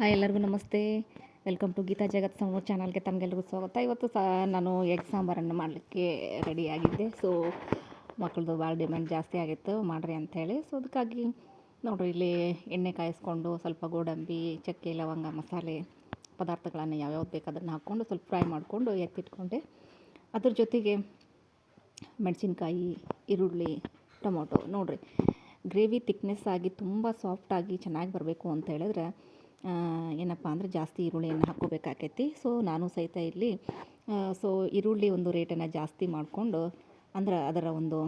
Hi ಎಲ್ಲರಿಗೂ ನಮಸ್ತೆ. Welcome to Geetha ಜಗತ್ ಸಮೂಹ ಚಾನಲ್ಗೆ ತಮಗೆಲ್ಲರಿಗೂ ಸ್ವಾಗತ. ಇವತ್ತು ಸಹ ನಾನು ಎಗ್ ಸಾಂಬಾರನ್ನು ಮಾಡಲಿಕ್ಕೆ ರೆಡಿಯಾಗಿದ್ದೆ ಸೊ ಮಕ್ಕಳದು ಭಾಳ ಡಿಮ್ಯಾಂಡ್ ಜಾಸ್ತಿ ಆಗಿತ್ತು, ಮಾಡಿರಿ ಅಂಥೇಳಿ ಸೊ ಅದಕ್ಕಾಗಿ ನೋಡಿರಿ, ಇಲ್ಲಿ ಎಣ್ಣೆ ಕಾಯಿಸ್ಕೊಂಡು ಸ್ವಲ್ಪ ಗೋಡಂಬಿ, ಚಕ್ಕೆ, ಲವಂಗ, ಮಸಾಲೆ ಪದಾರ್ಥಗಳನ್ನು ಯಾವ್ಯಾವ್ದು ಬೇಕು ಅದನ್ನು ಹಾಕ್ಕೊಂಡು ಸ್ವಲ್ಪ ಫ್ರೈ ಮಾಡಿಕೊಂಡು ಎತ್ತಿಟ್ಕೊಂಡೆ. ಅದ್ರ ಜೊತೆಗೆ ಮೆಣಸಿನ್ಕಾಯಿ, ಈರುಳ್ಳಿ, ಟೊಮೊಟೊ ನೋಡಿರಿ. ಗ್ರೇವಿ ತಿಕ್ನೆಸ್ ಆಗಿ ತುಂಬ ಸಾಫ್ಟಾಗಿ ಚೆನ್ನಾಗಿ ಬರಬೇಕು ಅಂತ ಹೇಳಿದ್ರೆ ಏನಪ್ಪ ಅಂದರೆ ಜಾಸ್ತಿ ಈರುಳ್ಳಿಯನ್ನು ಹಾಕ್ಕೋಬೇಕಾಕೈತಿ. ಸೊ ನಾನು ಸಹಿತ ಇಲ್ಲಿ ಸೊ ಈರುಳ್ಳಿ ಒಂದು ರೇಟನ್ನು ಜಾಸ್ತಿ ಮಾಡಿಕೊಂಡು ಅಂದ್ರೆ ಅದರ ಒಂದು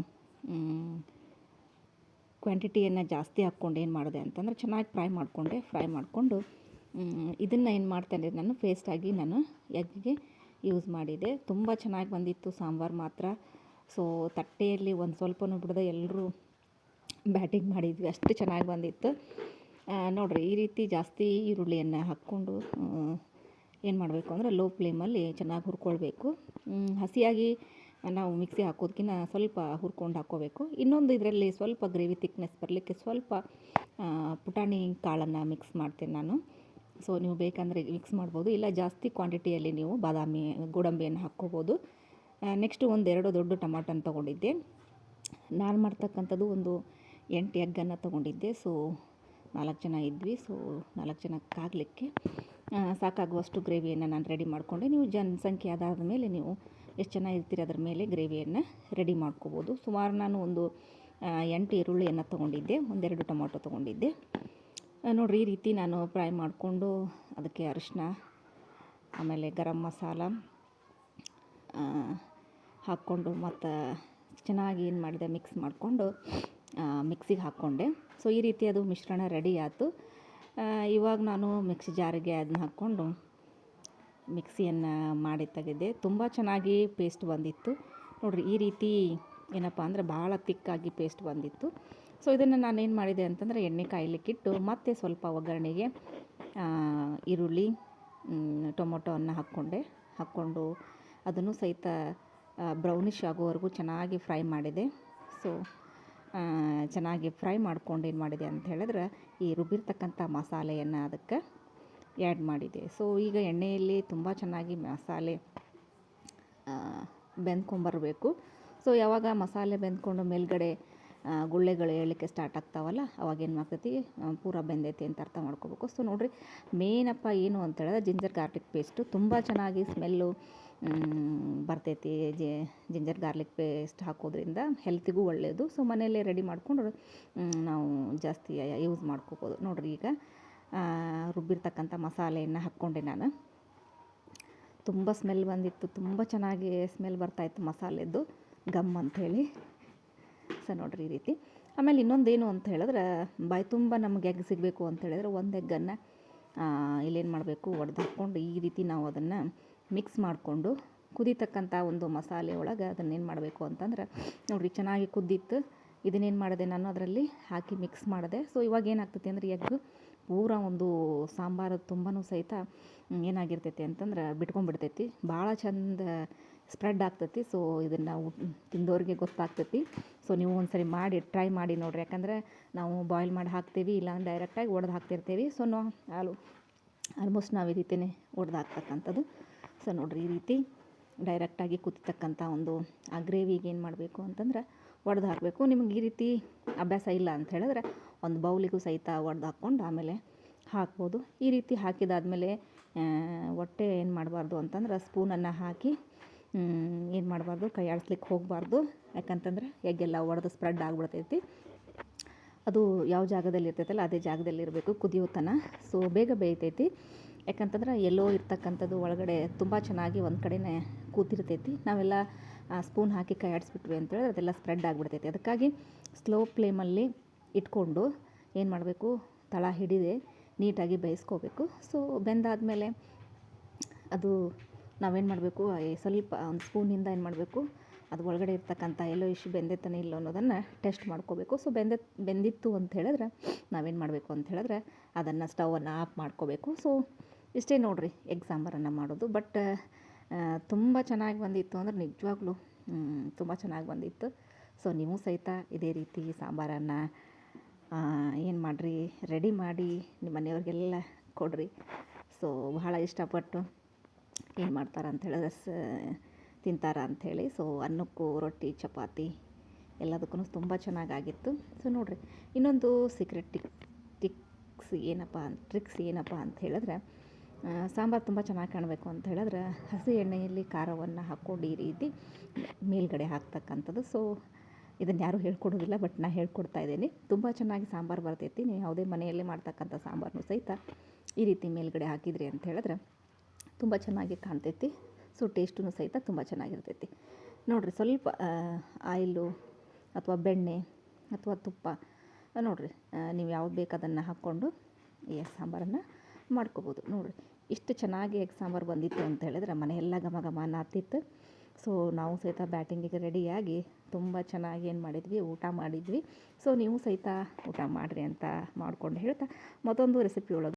ಕ್ವಾಂಟಿಟಿಯನ್ನು ಜಾಸ್ತಿ ಹಾಕ್ಕೊಂಡು ಏನು ಮಾಡಿದೆ ಅಂತಂದ್ರೆ ಚೆನ್ನಾಗಿ ಫ್ರೈ ಮಾಡಿಕೊಂಡೆ. ಫ್ರೈ ಮಾಡಿಕೊಂಡು ಇದನ್ನು ಏನು ಮಾಡ್ತೇನೆ ನಾನು ಪೇಸ್ಟಾಗಿ ನಾನು ಎಗ್ಗಿಗೆ ಯೂಸ್ ಮಾಡಿದೆ. ತುಂಬ ಚೆನ್ನಾಗಿ ಬಂದಿತ್ತು ಸಾಂಬಾರು ಮಾತ್ರ. ಸೊ ತಟ್ಟೆಯಲ್ಲಿ ಒಂದು ಸ್ವಲ್ಪನೂ ಬಿಡದೆ ಎಲ್ಲರೂ ಬ್ಯಾಟಿಂಗ್ ಮಾಡಿದ್ವಿ. ಅಷ್ಟು ಚೆನ್ನಾಗಿ ಬಂದಿತ್ತು. ನೋಡ್ರಿ, ಈ ರೀತಿ ಜಾಸ್ತಿ ಈರುಳ್ಳಿಯನ್ನು ಹಾಕ್ಕೊಂಡು ಏನು ಮಾಡಬೇಕು ಅಂದರೆ ಲೋ ಫ್ಲೇಮಲ್ಲಿ ಚೆನ್ನಾಗಿ ಹುರ್ಕೊಳ್ಬೇಕು. ಹಸಿಯಾಗಿ ನಾವು ಮಿಕ್ಸಿ ಹಾಕೋದಕ್ಕಿಂತ ಸ್ವಲ್ಪ ಹುರ್ಕೊಂಡು ಹಾಕ್ಕೋಬೇಕು ಇನ್ನೊಂದು ಇದರಲ್ಲಿ ಸ್ವಲ್ಪ ಗ್ರೇವಿ ತಿಕ್ನೆಸ್ ಬರಲಿಕ್ಕೆ ಸ್ವಲ್ಪ ಪುಟಾಣಿ ಕಾಳನ್ನು ಮಿಕ್ಸ್ ಮಾಡ್ತೇನೆ ನಾನು. ಸೊ ನೀವು ಬೇಕಂದರೆ ಮಿಕ್ಸ್ ಮಾಡ್ಬೋದು. ಇಲ್ಲ, ಜಾಸ್ತಿ ಕ್ವಾಂಟಿಟಿಯಲ್ಲಿ ನೀವು ಬಾದಾಮಿ, ಗೋಡಂಬಿಯನ್ನು ಹಾಕ್ಕೋಬೋದು. ನೆಕ್ಸ್ಟು ಒಂದೆರಡು ದೊಡ್ಡ ಟಮಾಟನ ತೊಗೊಂಡಿದ್ದೆ. ನಾನು ಮಾಡ್ತಕ್ಕಂಥದ್ದು ಒಂದು ಎಂಟು ಎಗ್ಗನ್ನು ತೊಗೊಂಡಿದ್ದೆ. ಸೊ ನಾಲ್ಕು ಜನ ಇದ್ವಿ ಸೊ ನಾಲ್ಕು ಜನಕ್ಕಾಗಲಿಕ್ಕೆ ಸಾಕಾಗುವಷ್ಟು ಗ್ರೇವಿಯನ್ನು ನಾನು ರೆಡಿ ಮಾಡಿಕೊಂಡೆ. ನೀವು ಜನಸಂಖ್ಯೆ ಅದಾದ ಮೇಲೆ ನೀವು ಎಷ್ಟು ಜನ ಇರ್ತೀರಿ ಅದರ ಮೇಲೆ ಗ್ರೇವಿಯನ್ನು ರೆಡಿ ಮಾಡ್ಕೋಬೋದು. ಸುಮಾರು ನಾನು ಒಂದು ಎಂಟು ಈರುಳ್ಳಿಯನ್ನು ತೊಗೊಂಡಿದ್ದೆ, ಒಂದೆರಡು ಟೊಮೊಟೊ ತೊಗೊಂಡಿದ್ದೆ. ನೋಡಿರಿ, ಈ ರೀತಿ ನಾನು ಫ್ರೈ ಮಾಡಿಕೊಂಡು ಅದಕ್ಕೆ ಅರಿಶಿನ ಆಮೇಲೆ ಗರಂ ಮಸಾಲ ಹಾಕ್ಕೊಂಡು ಮತ್ತು ಚೆನ್ನಾಗಿ ಏನು ಮಾಡಿದೆ ಮಿಕ್ಸ್ ಮಾಡಿಕೊಂಡು ಮಿಕ್ಸಿಗೆ ಹಾಕ್ಕೊಂಡೆ. ಸೊ ಈ ರೀತಿ ಅದು ಮಿಶ್ರಣ ರೆಡಿ ಆಯಿತು. ಇವಾಗ ನಾನು ಮಿಕ್ಸಿ ಜಾರಿಗೆ ಅದನ್ನ ಹಾಕ್ಕೊಂಡು ಮಿಕ್ಸಿಯನ್ನು ಮಾಡಿ ತೆಗೆದೆ. ತುಂಬ ಚೆನ್ನಾಗಿ ಪೇಸ್ಟ್ ಬಂದಿತ್ತು. ನೋಡಿರಿ, ಈ ರೀತಿ ಏನಪ್ಪ ಅಂದರೆ ಭಾಳ ತಿಕ್ಕಾಗಿ ಪೇಸ್ಟ್ ಬಂದಿತ್ತು. ಸೊ ಇದನ್ನು ನಾನೇನು ಮಾಡಿದೆ ಅಂತಂದರೆ ಎಣ್ಣೆ ಕಾಯ್ಲಿಕ್ಕಿಟ್ಟು ಮತ್ತೆ ಸ್ವಲ್ಪ ಒಗ್ಗರಣೆಗೆ ಈರುಳ್ಳಿ ಟೊಮೊಟೊವನ್ನು ಹಾಕ್ಕೊಂಡೆ. ಹಾಕ್ಕೊಂಡು ಅದನ್ನು ಸಹಿತ ಬ್ರೌನಿಷ್ ಆಗೋವರೆಗೂ ಚೆನ್ನಾಗಿ ಫ್ರೈ ಮಾಡಿದೆ. ಸೊ ಚೆನ್ನಾಗಿ ಫ್ರೈ ಮಾಡ್ಕೊಂಡು ಏನು ಮಾಡಿದೆ ಅಂತ ಹೇಳಿದ್ರೆ ಈ ರುಬ್ಬಿರ್ತಕ್ಕಂಥ ಮಸಾಲೆಯನ್ನು ಅದಕ್ಕೆ ಆ್ಯಡ್ ಮಾಡಿದೆ. ಸೊ ಈಗ ಎಣ್ಣೆಯಲ್ಲಿ ತುಂಬ ಚೆನ್ನಾಗಿ ಮಸಾಲೆ ಬೆಂದ್ಕೊಂಬರಬೇಕು. ಸೊ ಯಾವಾಗ ಮಸಾಲೆ ಬೆಂದ್ಕೊಂಡು ಮೇಲ್ಗಡೆ ಗುಳ್ಳೆಗಳು ಹೇಳಲಿಕ್ಕೆ ಸ್ಟಾರ್ಟ್ ಆಗ್ತಾವಲ್ಲ, ಅವಾಗ ಏನು ಮಾಡ್ತೈತಿ? ಪೂರ ಬೆಂದೈತಿ ಅಂತ ಅರ್ಥ ಮಾಡ್ಕೋಬೇಕು. ಸೊ ನೋಡಿರಿ ಮೇನಪ್ಪ ಏನು ಅಂತ ಹೇಳಿದ್ರೆ ಜಿಂಜರ್ ಗಾರ್ಲಿಕ್ ಪೇಸ್ಟು ತುಂಬ ಚೆನ್ನಾಗಿ ಸ್ಮೆಲ್ಲು ಬರ್ತೈತಿ. ಜಿಂಜರ್ ಗಾರ್ಲಿಕ್ ಪೇಸ್ಟ್ ಹಾಕೋದ್ರಿಂದ ಹೆಲ್ತಿಗೂ ಒಳ್ಳೆಯದು ಸೊ ಮನೆಯಲ್ಲೇ ರೆಡಿ ಮಾಡಿಕೊಂಡು ನಾವು ಜಾಸ್ತಿ ಯೂಸ್ ಮಾಡ್ಕೋಬೋದು. ನೋಡಿರಿ ಈಗ ರುಬ್ಬಿರ್ತಕ್ಕಂಥ ಮಸಾಲೆಯನ್ನು ಹಾಕ್ಕೊಂಡೆ ನಾನು. ತುಂಬ ಸ್ಮೆಲ್ ಬಂದಿತ್ತು. ತುಂಬ ಚೆನ್ನಾಗಿ ಸ್ಮೆಲ್ ಬರ್ತಾಯಿತ್ತು ಮಸಾಲೆದ್ದು. ಗಮ್ ಅಂಥೇಳಿ ಸೊ ನೋಡ್ರಿ ಈ ರೀತಿ. ಆಮೇಲೆ ಇನ್ನೊಂದೇನು ಅಂತ ಹೇಳಿದ್ರೆ, ಬಾಯಿ ತುಂಬ ನಮ್ಗೆ ಎಗ್ ಸಿಗಬೇಕು ಅಂತ ಹೇಳಿದ್ರೆ ಒಂದು ಎಗ್ಗನ್ನು ಇಲ್ಲೇನು ಮಾಡಬೇಕು? ಒಡೆದು ಹಾಕ್ಕೊಂಡು ಈ ರೀತಿ ನಾವು ಅದನ್ನು ಮಿಕ್ಸ್ ಮಾಡಿಕೊಂಡು ಕುದಿತಕ್ಕಂಥ ಒಂದು ಮಸಾಲೆ ಒಳಗೆ ಅದನ್ನೇನು ಮಾಡಬೇಕು ಅಂತಂದ್ರೆ, ನೋಡಿರಿ ಚೆನ್ನಾಗಿ ಕುದ್ದಿತ್ತು. ಇದನ್ನೇನು ಮಾಡಿದೆ ನಾನು ಅದರಲ್ಲಿ ಹಾಕಿ ಮಿಕ್ಸ್ ಮಾಡಿದೆ. ಸೊ ಇವಾಗ ಏನಾಗ್ತೈತಿ ಅಂದ್ರೆ ಎಗ್ ಪೂರ ಒಂದು ಸಾಂಬಾರು ತುಂಬಾ ಸಹಿತ ಏನಾಗಿರ್ತೈತಿ ಅಂತಂದ್ರೆ ಬಿಟ್ಕೊಂಡ್ಬಿಡ್ತೈತಿ. ಭಾಳ ಚಂದ ಸ್ಪ್ರೆಡ್ ಆಗ್ತೈತಿ. ಸೊ ಇದನ್ನು ತಿಂದವ್ರಿಗೆ ಗೊತ್ತಾಗ್ತೈತಿ. ಸೊ ನೀವು ಒಂದ್ಸರಿ ಮಾಡಿ, ಟ್ರೈ ಮಾಡಿ ನೋಡಿರಿ. ಯಾಕಂದ್ರೆ ನಾವು ಬಾಯ್ಲ್ ಮಾಡಿ ಹಾಕ್ತೀವಿ, ಇಲ್ಲ ಡೈರೆಕ್ಟಾಗಿ ಒಡೆದು ಹಾಕ್ತಿರ್ತೀವಿ. ಸೊ ನಾವು ಆಲು, ಆಲ್ಮೋಸ್ಟ್ ನಾವು ಈ ರೀತಿಯೇ ಒಡೆದು ಹಾಕ್ತಕ್ಕಂಥದ್ದು. ಸೊ ನೋಡ್ರಿ, ಈ ರೀತಿ ಡೈರೆಕ್ಟಾಗಿ ಕುದಿತಕ್ಕಂಥ ಒಂದು, ಆ ಗ್ರೇವಿಗೆ ಏನು ಮಾಡಬೇಕು ಅಂತಂದ್ರೆ ಒಡೆದು ಹಾಕಬೇಕು. ನಿಮಗೆ ಈ ರೀತಿ ಅಭ್ಯಾಸ ಇಲ್ಲ ಅಂತ ಹೇಳಿದ್ರೆ ಒಂದು ಬೌಲಿಗೂ ಸಹಿತ ಒಡೆದು ಹಾಕ್ಕೊಂಡು ಆಮೇಲೆ ಹಾಕ್ಬೋದು. ಈ ರೀತಿ ಹಾಕಿದಾದಮೇಲೆ ಹೊಟ್ಟೆ ಏನು ಮಾಡಬಾರ್ದು ಅಂತಂದ್ರೆ ಸ್ಪೂನನ್ನು ಹಾಕಿ ಏನು ಮಾಡಬಾರ್ದು, ಕೈ ಆಡಿಸ್ಲಿಕ್ಕೆ ಹೋಗಬಾರ್ದು. ಯಾಕಂತಂದ್ರೆ ಎಗ್ಗೆಲ್ಲ ಒಡೆದು ಸ್ಪ್ರೆಡ್ ಆಗಿಬಿಡ್ತೈತಿ. ಅದು ಯಾವ ಜಾಗದಲ್ಲಿ ಇರ್ತೈತಲ್ಲ, ಅದೇ ಜಾಗದಲ್ಲಿ ಇರಬೇಕು, ಕುದಿಯೋ ತನ. ಸೊ ಬೇಗ ಬೇಯ್ತೈತಿ. ಯಾಕಂತಂದ್ರೆ ಎಲ್ಲೋ ಇರ್ತಕ್ಕಂಥದ್ದು ಒಳಗಡೆ ತುಂಬ ಚೆನ್ನಾಗಿ ಒಂದು ಕಡೆನೇ ಕೂತಿರ್ತೈತಿ. ನಾವೆಲ್ಲ ಸ್ಪೂನ್ ಹಾಕಿ ಕೈ ಆಡಿಸ್ಬಿಟ್ವಿ ಅಂತೇಳಿದ್ರೆ ಅದೆಲ್ಲ ಸ್ಪ್ರೆಡ್ ಆಗಿಬಿಡ್ತೈತಿ. ಅದಕ್ಕಾಗಿ ಸ್ಲೋ ಫ್ಲೇಮಲ್ಲಿ ಇಟ್ಕೊಂಡು ಏನು ಮಾಡಬೇಕು? ತಳ ಹಿಡಿದೆ, ನೀಟಾಗಿ ಬೇಯಿಸ್ಕೋಬೇಕು. ಸೊ ಬೆಂದಾದಮೇಲೆ ಅದು ನಾವೇನು ಮಾಡಬೇಕು? ಸ್ವಲ್ಪ, ಒಂದು ಸ್ಪೂನಿಂದ ಏನು ಮಾಡಬೇಕು? ಅದು ಒಳಗಡೆ ಇರ್ತಕ್ಕಂಥ ಎಲ್ಲೋ ಇಶ್ ಬೆಂದೈತಾನೆ ಇಲ್ಲ ಅನ್ನೋದನ್ನು ಟೆಸ್ಟ್ ಮಾಡ್ಕೋಬೇಕು. ಸೊ ಬೆಂದ, ಬೆಂದಿತ್ತು ಅಂತ ಹೇಳಿದ್ರೆ ನಾವೇನು ಮಾಡಬೇಕು ಅಂತ ಹೇಳಿದ್ರೆ ಅದನ್ನು ಸ್ಟವನ್ನು ಆಫ್ ಮಾಡ್ಕೋಬೇಕು. ಸೊ ಇಷ್ಟೇ ನೋಡಿರಿ ಎಗ್ ಸಾಂಬಾರನ್ನು ಮಾಡೋದು. ಬಟ್ ತುಂಬ ಚೆನ್ನಾಗಿ ಬಂದಿತ್ತು ಅಂದ್ರೆ ನಿಜವಾಗ್ಲೂ ತುಂಬ ಚೆನ್ನಾಗಿ ಬಂದಿತ್ತು. ಸೊ ನೀವು ಸಹಿತ ಇದೇ ರೀತಿ ಸಾಂಬಾರನ್ನು ಏನು ಮಾಡಿರಿ ರೆಡಿ ಮಾಡಿ ನಿಮ್ಮ ಮನೆಯವ್ರಿಗೆಲ್ಲ ಕೊಡ್ರಿ. ಸೊ ಬಹಳ ಇಷ್ಟಪಟ್ಟು ಏನು ಮಾಡ್ತಾರೆ ಅಂತ ಹೇಳಿದ್ರೆ, ಸ, ತಿಂತಾರ ಅಂಥೇಳಿ ಸೊ ಅನ್ನಕ್ಕೂ, ರೊಟ್ಟಿ, ಚಪಾತಿ ಎಲ್ಲದಕ್ಕೂ ತುಂಬ ಚೆನ್ನಾಗಾಗಿತ್ತು. ಸೊ ನೋಡಿರಿ, ಇನ್ನೊಂದು ಸೀಕ್ರೆಟ್ ಟಿಕ್ ಟಿಕ್ಸ್ ಏನಪ್ಪ ಟ್ರಿಕ್ಸ್ ಏನಪ್ಪ ಅಂತ ಹೇಳಿದ್ರೆ ಸಾಂಬಾರು ತುಂಬ ಚೆನ್ನಾಗಿ ಕಾಣಬೇಕು ಅಂತ ಹೇಳಿದ್ರೆ ಹಸಿ ಎಣ್ಣೆಯಲ್ಲಿ ಖಾರವನ್ನು ಹಾಕ್ಕೊಂಡು ಈ ರೀತಿ ಮೇಲ್ಗಡೆ ಹಾಕ್ತಕ್ಕಂಥದ್ದು. ಸೊ ಇದನ್ನು ಯಾರೂ ಹೇಳ್ಕೊಡೋದಿಲ್ಲ ಬಟ್ ನಾನು ಹೇಳ್ಕೊಡ್ತಾ ಇದ್ದೀನಿ. ತುಂಬ ಚೆನ್ನಾಗಿ ಸಾಂಬಾರು ಬರ್ತೈತಿ. ನೀವು ಯಾವುದೇ ಮನೆಯಲ್ಲಿ ಮಾಡ್ತಕ್ಕಂಥ ಸಾಂಬಾರನ್ನು ಸಹಿತ ಈ ರೀತಿ ಮೇಲ್ಗಡೆ ಹಾಕಿದ್ರಿ ಅಂತ ಹೇಳಿದ್ರೆ ತುಂಬ ಚೆನ್ನಾಗಿ ಕಾಣ್ತೈತಿ. ಸೊ ಟೇಸ್ಟೂ ಸಹಿತ ತುಂಬ ಚೆನ್ನಾಗಿರ್ತೈತಿ. ನೋಡಿರಿ, ಸ್ವಲ್ಪ ಆಯಿಲು ಅಥವಾ ಬೆಣ್ಣೆ ಅಥವಾ ತುಪ್ಪ, ನೋಡಿರಿ ನೀವು ಯಾವ್ದು ಬೇಕು ಅದನ್ನು ಹಾಕ್ಕೊಂಡು ಈ ಸಾಂಬಾರನ್ನು ಮಾಡ್ಕೋಬೋದು. ನೋಡಿರಿ ಇಷ್ಟು ಚೆನ್ನಾಗಿ ಎಗ್ ಸಾಂಬಾರು ಬಂದಿತ್ತು ಅಂತ ಹೇಳಿದ್ರೆ ಮನೆಯೆಲ್ಲ ಘಮ ಘಮ ನಾತಿತ್ತು. ಸೊ ನಾವು ಸಹಿತ ಬ್ಯಾಟಿಂಗಿಗೆ ರೆಡಿಯಾಗಿ ತುಂಬ ಚೆನ್ನಾಗಿ ಏನು ಮಾಡಿದ್ವಿ, ಊಟ ಮಾಡಿದ್ವಿ. ಸೊ ನೀವು ಸಹಿತ ಊಟ ಮಾಡಿರಿ ಅಂತ ಮಾಡ್ಕೊಂಡು ಹೇಳ್ತಾ ಮತ್ತೊಂದು ರೆಸಿಪಿ ಒಳಗೆ